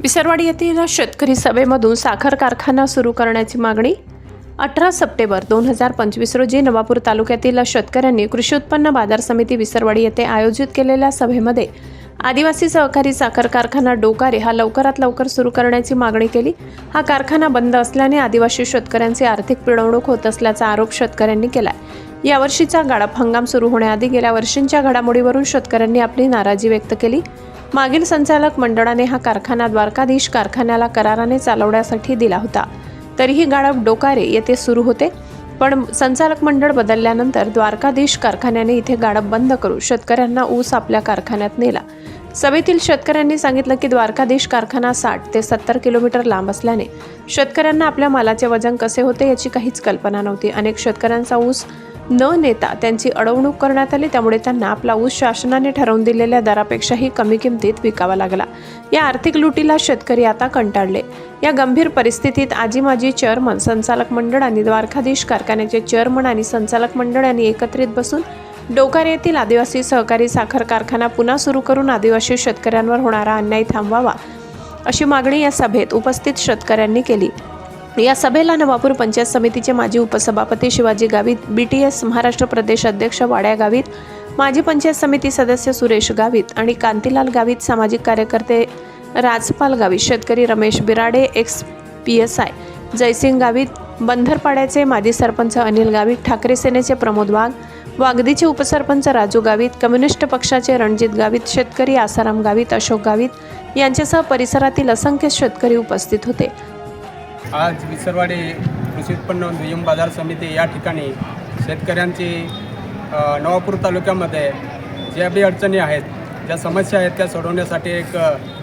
विसरवाडी येथील शेतकरी सभेमधून साखर कारखाना सुरू करण्याची मागणी. अठरा सप्टेंबर दोन हजार पंचवीस रोजी नवापूर तालुक्यातील शेतकऱ्यांनी कृषी उत्पन्न बाजार समिती विसरवाडी येथे आयोजित केलेल्या सभेमध्ये आदिवासी सहकारी साखर कारखाना डोकारे हा लवकरात लवकर सुरू करण्याची मागणी केली. हा कारखाना बंद असल्याने आदिवासी शेतकऱ्यांची आर्थिक पिळवणूक होत असल्याचा आरोप शेतकऱ्यांनी केला यावर्षीचा गाळप हंगाम सुरू होण्याआधी गेल्या वर्षींच्या घडामोडीवरून शेतकऱ्यांनी आपली नाराजी व्यक्त केली. मागील संचालक मंडळाने हा कारखाना द्वारकाधीश कारखान्याला कराराने चालवण्यासाठी दिला होता. तरीही गाळप डोकारे येथे सुरू होते. पण संचालक मंडळ बदलल्यानंतर द्वारकाधीश कारखान्याने इथे गाडप बंद करून शेतकऱ्यांना ऊस आपल्या कारखान्यात नेला. सभेतील शेतकऱ्यांनी सांगितलं की द्वारकाधीश कारखाना साठ ते सत्तर किलोमीटर लांब असल्याने शेतकऱ्यांना आपल्या मालाचे वजन कसे होते याची काहीच कल्पना नव्हती. अनेक शेतकऱ्यांचा ऊस न नेता त्यांची अडवणूक करण्यात आली त्यामुळे त्यांना आपला ऊस शासनाने ठरवून दिलेल्या दरापेक्षाही कमी किमतीत विकावा लागला. या आर्थिक लुटीला शेतकरी आता कंटाळले. या गंभीर परिस्थितीत आजी माजी चेअरमन संचालक मंडळ आणि द्वारकाधीश कारखान्याचे चेअरमन आणि संचालक मंडळ यांनी एकत्रित बसून डोकार येथील आदिवासी सहकारी साखर कारखाना पुन्हा सुरू करून आदिवासी शेतकऱ्यांवर होणारा अन्याय थांबवावा अशी मागणी या सभेत उपस्थित शेतकऱ्यांनी केली. या सभेला नवापूर पंचायत समितीचे माजी उपसभापती Shivaji Gavit B T S Maharashtra प्रदेश अध्यक्ष वाड्या गावित माजी पंचायत समिती सदस्य सुरेश गावित आणि कांतीलाल गावित सामाजिक कार्यकर्ते राजपाल गावित शेतकरी Ramesh Birade ex P S I Jaising Gavit बंधरपाड्याचे माजी सरपंच अनिल गावित ठाकरे सेनेचे प्रमोद वाघ वागदीचे उपसरपंच राजू गावित कम्युनिस्ट पक्षाचे रणजित गावित शेतकरी आसाराम गावित अशोक गावित यांच्यासह परिसरातील असंख्य शेतकरी उपस्थित होते. आज विसरवाडी कृषी उत्पन्न दुय्यम बाजार समिती या ठिकाणी शेतकऱ्यांची नवापूर तालुक्यामध्ये ज्या बी अडचणी आहेत ज्या समस्या आहेत त्या सोडवण्यासाठी एक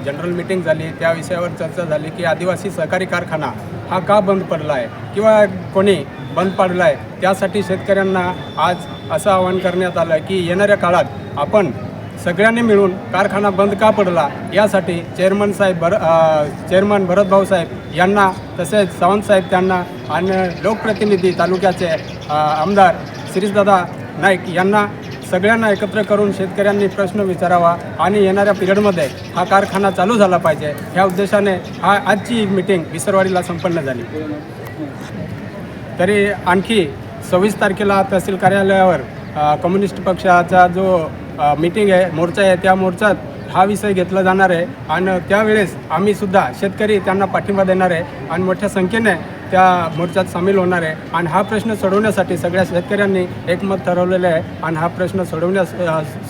जनरल मिटिंग झाली. त्या विषयावर चर्चा झाली की आदिवासी सहकारी कारखाना हा का बंद पडला आहे किंवा कोणी बंद पाडला आहे त्यासाठी शेतकऱ्यांना आज असं आवाहन करण्यात आलं की येणाऱ्या काळात आपण सगळ्यांनी मिळून कारखाना बंद का पडला यासाठी चेअरमन साहेब भर चेअरमन भरतभाऊ साहेब यांना तसेच सावंत साहेब त्यांना आणि लोकप्रतिनिधी तालुक्याचे आमदार शिरीषदादा नाईक यांना सगळ्यांना एकत्र करून शेतकऱ्यांनी प्रश्न विचारावा आणि येणाऱ्या पिरियडमध्ये हा कारखाना चालू झाला पाहिजे. ह्या उद्देशाने हा आजची मिटिंग विसरवाडीला संपन्न झाली. तरी आणखी सव्वीस तारखेला तहसील कार्यालयावर कम्युनिस्ट पक्षाचा जो मीटिंग आहे मोर्चा आहे त्या मोर्चात हा विषय घेतला जाणार आहे. आणि त्यावेळेस आम्ही सुद्धा शेतकरी त्यांना पाठिंबा देणार आहे आणि मोठ्या संख्येने त्या मोर्चात सामील होणार आहे. आणि हा प्रश्न सोडवण्यासाठी सगळ्या शेतकऱ्यांनी एकमत ठरवलेलं आहे. आणि हा प्रश्न सोडवण्यास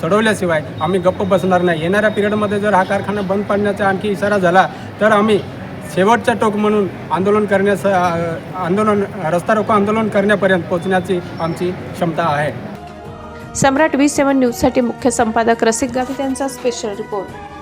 सोडवल्याशिवाय आम्ही गप्प बसणार नाही. येणाऱ्या पिरियडमध्ये जर हा कारखाना बंद पाडण्याचा आणखी इशारा झाला तर आम्ही शेवटचा टोक म्हणून आंदोलन करण्यास आंदोलन रस्ता रोको आंदोलन करण्यापर्यंत पोहोचण्याची आमची क्षमता आहे. सम्राट व्ही सेवन न्यूजसाठी मुख्य संपादक रसिक गावित यांचा स्पेशल रिपोर्ट